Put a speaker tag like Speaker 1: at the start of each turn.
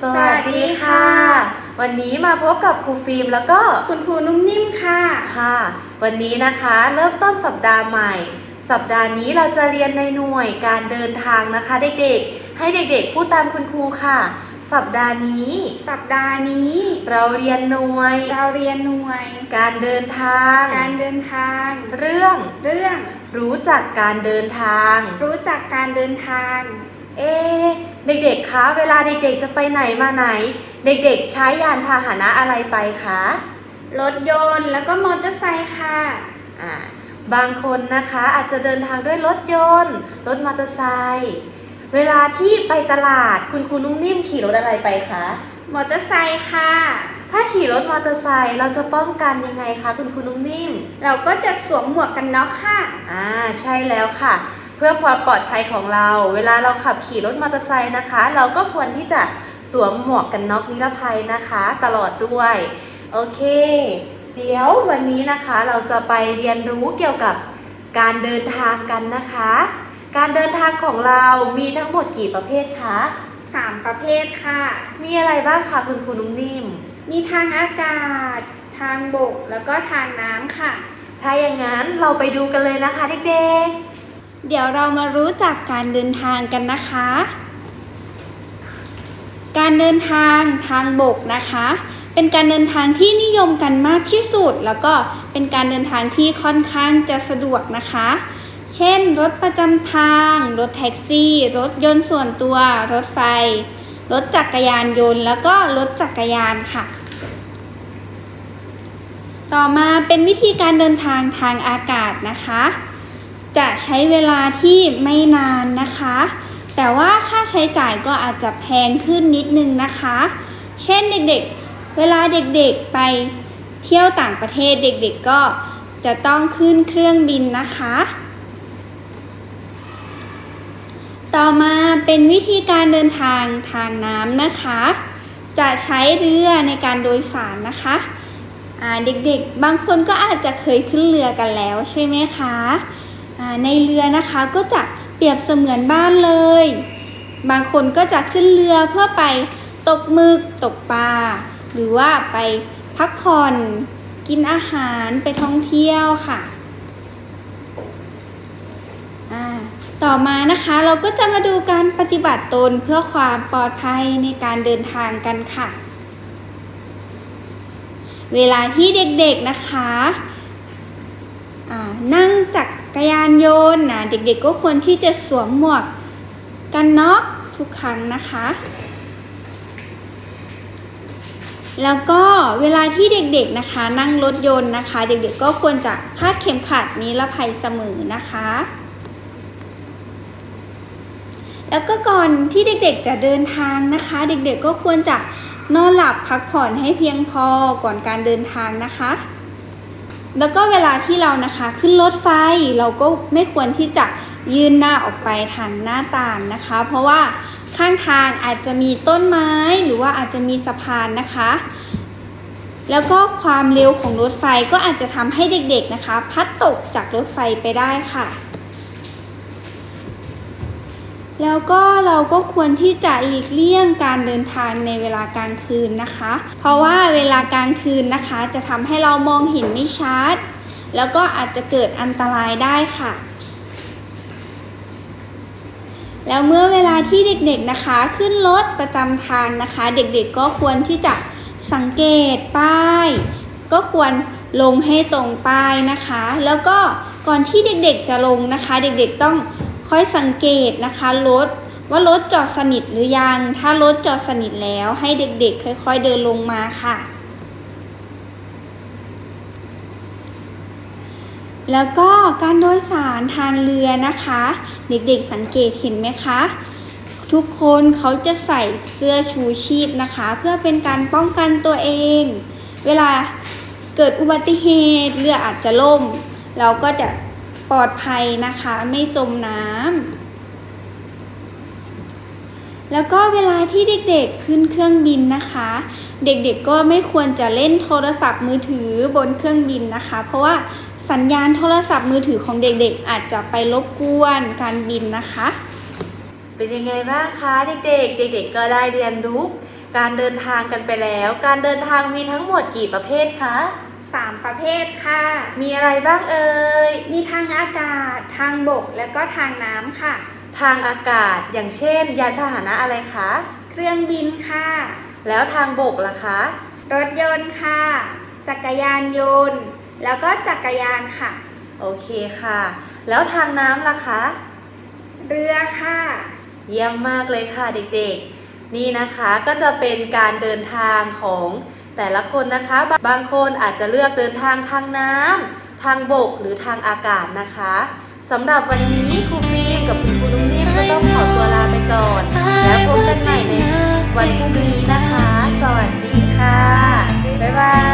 Speaker 1: สวัสดีค่ะ วันนี้มาพบกับครูฟิล์มแล้วก็
Speaker 2: คุณครูนุ่มนิ่มค่ะ
Speaker 1: ค่ะ วันนี้นะคะเริ่มต้นสัปดาห์ใหม่ สัปดาห์นี้เราจะเรียนในหน่วยการเดินทางนะคะเด็กๆ ให้เด็กๆพูดตามคุณครูค่ะ สัปดาห์นี้
Speaker 2: สัปดาห์นี้
Speaker 1: เราเรียนหน่วย
Speaker 2: เราเรียนหน่วย
Speaker 1: การเดินทาง
Speaker 2: การเดินทาง
Speaker 1: เรื่อง
Speaker 2: เรื่อง
Speaker 1: รู้จักการเดินทาง
Speaker 2: รู้จักการเดินทาง
Speaker 1: เอ๊ะเด็กๆ คะ เวลาเด็กๆ จะไปไหนมาไหน เด็กๆ ใช้ยานพาหนะอะไรไปคะ
Speaker 2: รถยนต์แล้วก็มอเตอร์ไซค์ค่ะ
Speaker 1: อ่า บางคนนะคะอาจจะเดินทางด้วยรถยนต์ รถมอเตอร์ไซค์ เวลาที่ไปตลาดคุณครูนุ่มนิ่มขี่รถอะไรไปคะ
Speaker 2: มอเตอร์ไซค์ค่ะ
Speaker 1: ถ้าขี่รถมอเตอร์ไซค์เราจะป้องกันยังไงคะคุณครูนุ่มนิ่ม
Speaker 2: เราก็จะสวมหมวกกันน็อกค่ะ
Speaker 1: อ่า ใช่แล้วค่ะ เพื่อความปลอดภัยของเรา เวลาเราขับขี่รถมอเตอร์ไซค์นะคะ เราก็ควรที่จะสวมหมวกกันน็อกนิรภัยนะคะ ตลอดด้วย โอเค เดี๋ยววันนี้นะคะเราจะไปเรียนรู้เกี่ยวกับการเดินทางกันนะคะ การเดินทางของเรามีทั้งหมดกี่ประเภทคะ
Speaker 2: สามประเภทค่ะ
Speaker 1: มีอะไรบ้างคะคุณครูนุ่มนิ่ม
Speaker 2: มีทางอากาศ ทางบก แล้วก็ทางน้ำค่ะ
Speaker 1: ถ้าอย่างนั้นเราไปดูกันเลยนะคะเด็ก
Speaker 2: เดี๋ยวเรามารู้จักการเดินทางกันนะคะ การเดินทางทางบกนะคะ เป็นการเดินทางที่นิยมกันมากที่สุด แล้วก็เป็นการเดินทางที่ค่อนข้างจะสะดวกนะคะ เช่น รถประจำทาง รถแท็กซี่ รถยนต์ส่วนตัว รถไฟ รถจักรยานยนต์ แล้วก็รถจักรยานค่ะ ต่อมาเป็นวิธีการเดินทางทางอากาศนะคะ จะใช้เวลาที่ไม่นานนะคะ แต่ว่าค่าใช้จ่ายก็อาจจะแพงขึ้นนิดนึงนะคะ เช่นเด็กๆ เวลาเด็กๆไปเที่ยวต่างประเทศเด็กๆก็จะต้องขึ้นเครื่องบินนะคะ ต่อมาเป็นวิธีการเดินทางทางน้ำนะคะ จะใช้เรือในการโดยสารนะคะเด็กๆ บางคนก็อาจจะเคยขึ้นเรือกันแล้วใช่ไหมคะ ในเรือนะคะก็จะเปรียบเสมือนบ้านเลย บางคนก็จะขึ้นเรือเพื่อไปตกมึกตกปลาหรือว่าไปพักผ่อนกินอาหารไปท่องเที่ยวค่ะ ต่อมานะคะเราก็จะมาดูการปฏิบัติตนเพื่อความปลอดภัยในการเดินทางกันค่ะ เวลาที่เด็กๆนะคะ นั่งจักรยานยนต์นะเด็กๆก็ควรที่จะสวมหมวกกันน็อกทุกครั้งนะคะ แล้วก็เวลาที่เด็กๆนะคะ นั่งรถยนต์นะคะ เด็กๆก็ควรจะคาดเข็มขัดนิรภัยเสมอนะคะ แล้วก็ก่อนที่เด็กๆจะเดินทางนะคะ เด็กๆก็ควรจะนอนหลับพักผ่อนให้เพียงพอก่อนการเดินทางนะคะ แล้วก็เวลาที่เรานะคะขึ้นรถไฟเราก็ไม่ควรที่จะยื่นหน้าออกไปทางหน้าต่างนะคะ เพราะว่าข้างทางอาจจะมีต้นไม้หรือว่าอาจจะมีสะพานนะคะ แล้วก็ความเร็วของรถไฟก็อาจจะทำให้เด็กๆนะคะ พัดตกจากรถไฟไปได้ค่ะ แล้วก็เราก็ควรที่จะหลีกเลี่ยงการเดินทางในเวลากลางคืนนะคะ เพราะว่าเวลากลางคืนนะคะ จะทำให้เรามองเห็นไม่ชัด แล้วก็อาจจะเกิดอันตรายได้ค่ะ แล้วเมื่อเวลาที่เด็กๆนะคะ ขึ้นรถประจำทางนะคะ เด็กๆก็ควรที่จะสังเกตป้าย ก็ควรลงให้ตรงป้ายนะคะ แล้วก็ก่อนที่เด็กๆจะลงนะคะ เด็กๆต้อง ค่อยสังเกตนะคะรถว่ารถจอดสนิทหรือยัง ถ้ารถจอดสนิทแล้วให้เด็กๆ ค่อยๆเดินลงมาค่ะ แล้วก็การโดยสารทางเรือนะคะ เด็กๆสังเกตเห็นไหมคะ ทุกคนเขาจะใส่เสื้อชูชีพนะคะ เพื่อเป็นการป้องกันตัวเอง เวลาเกิดอุบัติเหตุเรืออาจจะล่ม เราก็จะ ลอดภัยนะคะไม่จมน้ำแล้วก็เวลาที่เด็กๆขึ้นเครื่องบินนะคะ เด็กๆก็ไม่ควรจะเล่นโทรศัพท์มือถือบนเครื่องบินนะคะ เพราะว่าสัญญาณโทรศัพท์มือถือของเด็กๆ อาจจะไปรบกวนการบินนะคะ
Speaker 1: ๆเป็นยังไงบ้างคะเด็กๆ เด็กๆ ก็ได้เรียนรู้การเดินทางกันไปแล้ว การเดินทางมีทั้งหมดกี่ประเภทคะ
Speaker 2: สามประเภทค่ะ
Speaker 1: มีอะไรบ้างเอ่ย
Speaker 2: มีทางอากาศ ทางบกและก็ทางน้ำค่ะ
Speaker 1: ทางอากาศอย่างเช่น ยานพาหนะอะไรคะ
Speaker 2: เครื่องบินค่ะ
Speaker 1: แล้วทางบกล่ะคะ
Speaker 2: รถยนต์ค่ะ จักรยานยนต์ แล้วก็จักรยานค่ะ
Speaker 1: โอเคค่ะ แล้วทางน้ำล่ะคะ
Speaker 2: เรือค่ะ
Speaker 1: เยี่ยมมากเลยค่ะเด็กๆ นี่นะคะก็จะเป็นการเดินทางของแต่ละคนนะคะบางคนอาจจะเลือกเดินทางทางน้ำทางบกหรือทางอากาศนะคะ สำหรับวันนี้ครูฟิล์มกับคุณครูนุ่มนิ่มก็ต้องขอตัวลาไปก่อน แล้วพบกันใหม่ในวันพรุ่งนี้นะคะ สวัสดีค่ะ บ๊ายบาย